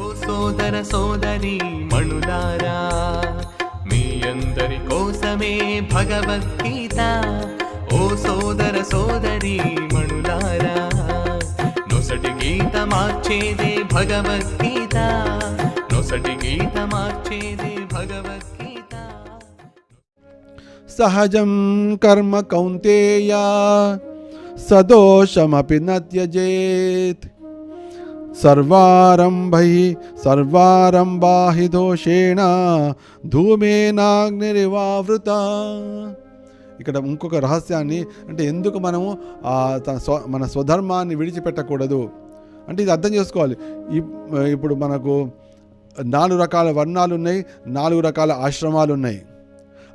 ఓ సోదర సోదరి మణులారా మీ అందరి కోసమే భగవద్గీత. ఓ సోదర సోదరి మణులారా నొసటి గీత మార్చేదే భగవద్గీత. నొసటి గీత మార్చేదే భగవద్గీత. సహజం కర్మ కౌంతేయ సదోషమపి న త్యజేత్ సర్వారంభై సర్వారంభా హి దోషేణ ధూమేనాగ్నిరివావృత. ఇక్కడ ఇంకొక రహస్యాన్ని అంటే ఎందుకు మనము తన స్వ మన స్వధర్మాన్ని విడిచిపెట్టకూడదు? అంటే ఇది అర్థం చేసుకోవాలి. ఇప్- ఇప్పుడు మనకు నాలుగు రకాల వర్ణాలు ఉన్నాయి నాలుగు రకాల ఆశ్రమాలు ఉన్నాయి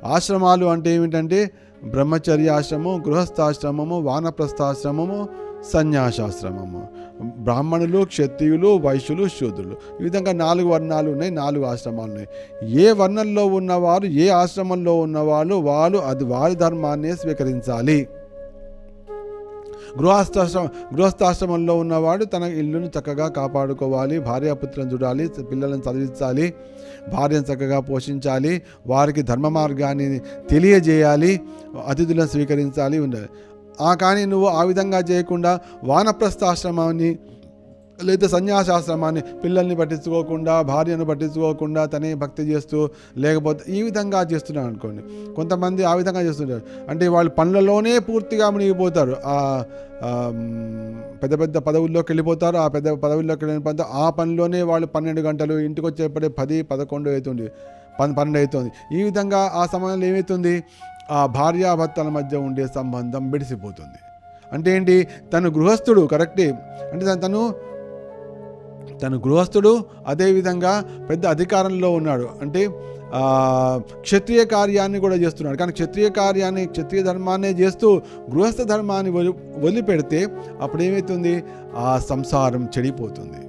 ఆశ్రమాలు అంటే ఏమిటంటే బ్రహ్మచర్యాశ్రమము గృహస్థాశ్రమము వానప్రస్థాశ్రమము సన్యాసాశ్రమము. బ్రాహ్మణులు క్షత్రియులు వైశ్యులు శూద్రులు. ఈ విధంగా నాలుగు వర్ణాలు ఉన్నాయి నాలుగు ఆశ్రమాలు ఉన్నాయి. ఏ వర్ణంలో ఉన్నవారు ఏ ఆశ్రమంలో ఉన్నవాళ్ళు వాళ్ళు అది వారి ధర్మాన్నే స్వీకరించాలి. గృహస్థాశ్రమ గృహస్థాశ్రమంలో ఉన్నవాడు తన ఇల్లును చక్కగా కాపాడుకోవాలి భార్యాపుత్రులను చూడాలి పిల్లలను చదివించాలి భార్యను చక్కగా పోషించాలి వారికి ధర్మ మార్గాన్ని తెలియజేయాలి అతిథులను స్వీకరించాలి ఉండాలి. ఆ కానీ నువ్వు ఆ విధంగా చేయకుండా వానప్రస్థాశ్రమాన్ని లేదా సన్యాసాశ్రమాన్ని పిల్లల్ని పట్టించుకోకుండా భార్యను పట్టించుకోకుండా తనే భక్తి చేస్తూ లేకపోతే ఈ విధంగా చేస్తున్నాడు అనుకోండి. కొంతమంది ఆ విధంగా చేస్తుంటారు. అంటే వాళ్ళు పనులలోనే పూర్తిగా మునిగిపోతారు. ఆ పెద్ద పెద్ద పదవుల్లోకి వెళ్ళిపోతారు. ఆ పెద్ద పదవుల్లోకి వెళ్ళిన ఆ పనిలోనే వాళ్ళు పన్నెండు గంటలు ఇంటికి వచ్చేప్పటికే పది పదకొండు అవుతుంది. పన్ పన్నెండు అవుతుంది. ఈ విధంగా ఆ సమయంలో ఏమవుతుంది? ఆ భార్యాభర్తల మధ్య ఉండే సంబంధం బిడిసిపోతుంది అంటే ఏంటి? తను గృహస్థుడు కరెక్టే. అంటే తను- తను గృహస్థుడు అదేవిధంగా పెద్ద అధికారంలో ఉన్నాడు. అంటే క్షత్రియ కార్యాన్ని కూడా చేస్తున్నాడు. కానీ క్షత్రియ కార్యాన్ని క్షత్రియ ధర్మాన్నే చేస్తూ గృహస్థ ధర్మాన్ని వదిలిపెడితే అప్పుడు ఏమవుతుంది ఆ సంసారం చెడిపోతుంది.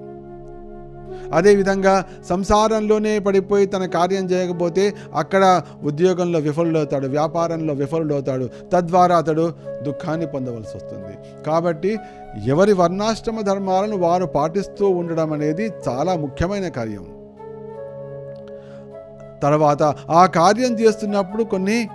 అదేవిధంగా సంసారంలోనే పడిపోయి తన కార్యం చేయకపోతే అక్కడ ఉద్యోగంలో విఫలుడవుతాడు వ్యాపారంలో విఫలుడవుతాడు. తద్వారా అతడు దుఃఖాన్ని పొందవలసి వస్తుంది. కాబట్టి ఎవరి వర్ణాశ్రమ ధర్మాలను వారు పాటిస్తూ ఉండడం అనేది చాలా ముఖ్యమైన కార్యం. తర్వాత ఆ కార్యం చేస్తున్నప్పుడు కొన్ని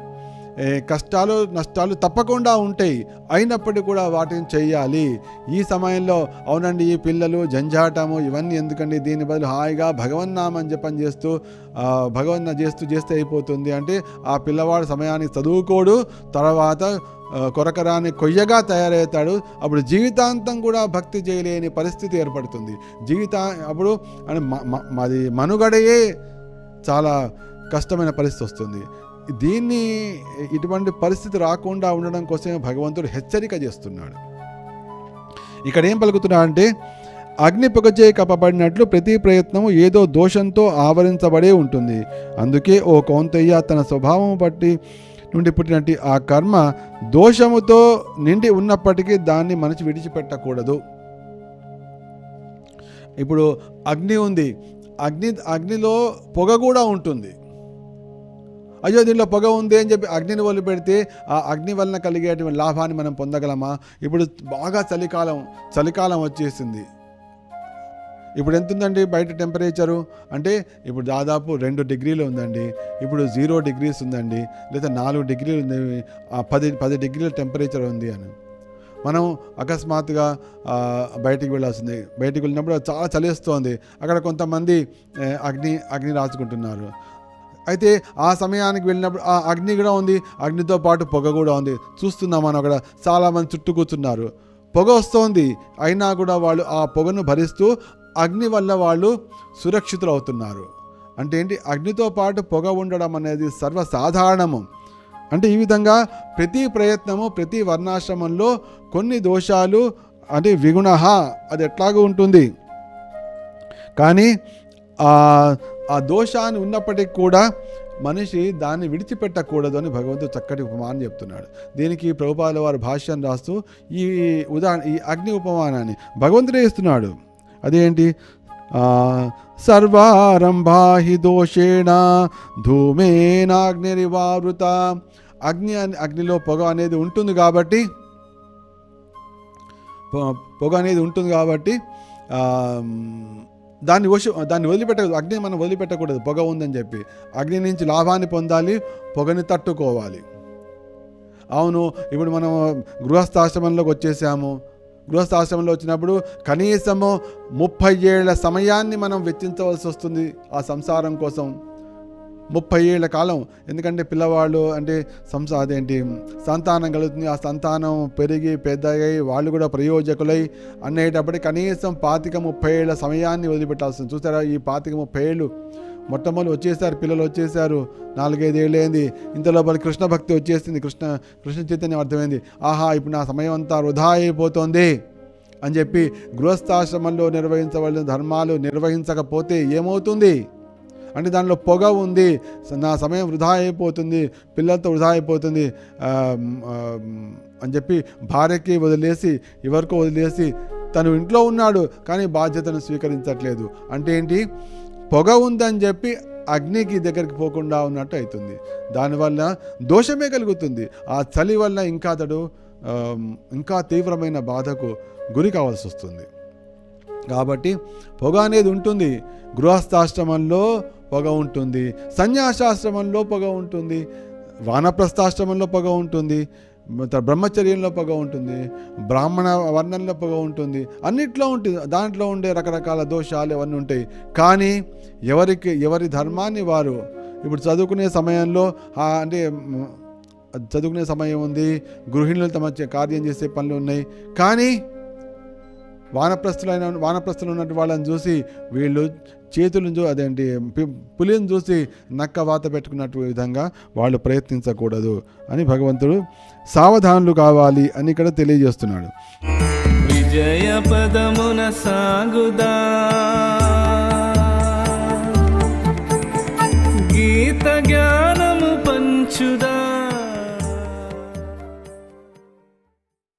కష్టాలు నష్టాలు తప్పకుండా ఉంటాయి. అయినప్పటికీ కూడా వాటిని చేయాలి. ఈ సమయంలో అవునండి ఈ పిల్లలు జంజాటము ఇవన్నీ ఎందుకండి? దీని బదులు హాయిగా భగవన్నామని జపం చేస్తూ భగవన్న చేస్తూ చేస్తే అయిపోతుంది. అంటే ఆ పిల్లవాడు సమయానికి చదువుకోడు తర్వాత కొరకరాని కొయ్యగా తయారవుతాడు. అప్పుడు జీవితాంతం కూడా భక్తి చేయలేని పరిస్థితి ఏర్పడుతుంది. జీవిత అప్పుడు అని మ- మ- మాది మనుగడయే చాలా కష్టమైన పరిస్థితి వస్తుంది. దీన్ని ఇటువంటి పరిస్థితి రాకుండా ఉండడం కోసమే భగవంతుడు హెచ్చరిక చేస్తున్నాడు. ఇక్కడ ఏం పలుకుతున్నా అంటే అగ్ని పొగచే కప్పబడినట్లు ప్రతి ప్రయత్నము ఏదో దోషంతో ఆవరించబడే ఉంటుంది. అందుకే ఓ కౌంతయ్య తన స్వభావం బట్టి నుండి పుట్టినట్టు ఆ కర్మ దోషముతో నిండి ఉన్నప్పటికీ దాన్ని మనిషి విడిచిపెట్టకూడదు. ఇప్పుడు అగ్ని ఉంది. అగ్ని అగ్నిలో పొగ కూడా ఉంటుంది. అయ్యో దీనిలో పొగ ఉంది అని చెప్పి అగ్నిని వదిలిపెడితే ఆ అగ్ని వలన కలిగేటువంటి లాభాన్ని మనం పొందగలమా? ఇప్పుడు బాగా చలికాలం చలికాలం వచ్చేసింది. ఇప్పుడు ఎంత ఉందండి బయట టెంపరేచరు అంటే ఇప్పుడు దాదాపు రెండు డిగ్రీలు ఉందండి. ఇప్పుడు జీరో డిగ్రీస్ ఉందండి. లేదా నాలుగు డిగ్రీలు ఉంది. పది పది డిగ్రీల టెంపరేచర్ ఉంది అని. మనం అకస్మాత్తుగా బయటికి వెళ్ళాల్సింది. బయటికి వెళ్ళినప్పుడు చాలా చలిస్తోంది అక్కడ కొంతమంది అగ్ని అగ్ని రాచుకుంటున్నారు అయితే ఆ సమయానికి వెళ్ళినప్పుడు ఆ అగ్ని కూడా ఉంది. అగ్నితో పాటు పొగ కూడా ఉంది. చూస్తున్నాం మనం అక్కడ చాలామంది చుట్టూ కూర్చున్నారు. పొగ వస్తోంది. అయినా కూడా వాళ్ళు ఆ పొగను భరిస్తూ అగ్ని వల్ల వాళ్ళు సురక్షితులు అవుతున్నారు అంటే ఏంటి? అగ్నితో పాటు పొగ ఉండడం అనేది సర్వసాధారణము. అంటే ఈ విధంగా ప్రతి ప్రయత్నము ప్రతి వర్ణాశ్రమంలో కొన్ని దోషాలు అంటే విగుణ అది ఎట్లాగూ ఉంటుంది. కానీ ఆ ఆ దోషాన్ని ఉన్నప్పటికీ కూడా మనిషి దాన్ని విడిచిపెట్టకూడదు అని భగవంతుడు చక్కటి ఉపమానం చెప్తున్నాడు. దీనికి ప్రభుపాల వారు భాష్యం రాస్తూ ఈ ఉదాహరణ ఈ అగ్ని ఉపమానాన్ని భగవంతుడే ఇస్తున్నాడు. అదేంటి? సర్వారంభాహి సర్వారంభా హి దోషేణ ధూమేనాగ్నిరివావృత అగ్ని అని అగ్నిలో పొగ అనేది ఉంటుంది కాబట్టి పొగ అనేది ఉంటుంది కాబట్టి దాన్ని వశ దాన్ని వదిలిపెట్టకూడదు అగ్ని మనం వదిలిపెట్టకూడదు. పొగ ఉందని చెప్పి. అగ్ని నుంచి లాభాన్ని పొందాలి పొగని తట్టుకోవాలి. అవును ఇప్పుడు మనం గృహస్థాశ్రమంలోకి వచ్చేసాము. గృహస్థాశ్రమంలో వచ్చినప్పుడు కనీసము ముప్పై ఏళ్ళ సమయాన్ని మనం వెచ్చించవలసి వస్తుంది ఆ సంసారం కోసం. ముప్పై ఏళ్ళ కాలం. ఎందుకంటే పిల్లవాళ్ళు అంటే సంసా అదేంటి సంతానం కలుగుతుంది. ఆ సంతానం పెరిగి పెద్దగై వాళ్ళు కూడా ప్రయోజకులై అనేటప్పటికి కనీసం పాతిక ముప్పై ఏళ్ళ సమయాన్ని వదిలిపెట్టాల్సింది. చూసారా ఈ పాతిక ముప్పై ఏళ్ళు మొట్టమొదటి వచ్చేసారు పిల్లలు వచ్చేసారు. నాలుగైదు ఏళ్ళు అయింది కృష్ణ భక్తి వచ్చేసింది. కృష్ణ కృష్ణ చైతన్యం అర్థమైంది. ఆహా ఇప్పుడు నా సమయం అంతా వృధా అయిపోతుంది అని చెప్పి గృహస్థాశ్రమంలో నిర్వహించవలసిన ధర్మాలు నిర్వహించకపోతే ఏమవుతుంది? అంటే దానిలో పొగ ఉంది. నా సమయం వృధా అయిపోతుంది. పిల్లలతో వృధా అయిపోతుంది. అని చెప్పి భార్యకి వదిలేసి ఎవరికో వదిలేసి తను ఇంట్లో ఉన్నాడు కానీ బాధ్యతను స్వీకరించట్లేదు. అంటే ఏంటి? పొగ ఉందని చెప్పి అగ్నికి దగ్గరికి పోకుండా ఉన్నట్టు అవుతుంది. దానివల్ల దోషమే కలుగుతుంది. ఆ చలి వల్ల ఇంకా అతడు ఇంకా తీవ్రమైన బాధకు గురి కావాల్సి వస్తుంది. కాబట్టి పొగ అనేది ఉంటుంది. గృహస్థాశ్రమంలో పొగ ఉంటుంది. సన్యాసాశ్రమంలో పొగ ఉంటుంది. వానప్రస్థాశ్రమంలో పొగ ఉంటుంది. బ్రహ్మచర్యంలో పొగ ఉంటుంది. బ్రాహ్మణ వర్ణంలో పొగ ఉంటుంది. అన్నిట్లో ఉంటుంది. దాంట్లో ఉండే రకరకాల దోషాలు అవన్నీ ఉంటాయి. కానీ ఎవరికి ఎవరి ధర్మాన్ని వారు ఇప్పుడు చదువుకునే సమయంలో అంటే చదువుకునే సమయం ఉంది. గృహిణులు తమ కార్యం చేసే పనులు ఉన్నాయి. కానీ వానప్రస్థులైన వానప్రస్థులు ఉన్నట్టు వాళ్ళని చూసి వీళ్ళు చేతులను చూ అదేంటి పులిని చూసి నక్క వాత పెట్టుకున్నట్టు విధంగా వాళ్ళు ప్రయత్నించకూడదు అని భగవంతుడు సావధానులు కావాలి అని ఇక్కడ తెలియజేస్తున్నాడు. విజయ పదమున సాగుదా? గీత జ్ఞానము పంచుదా?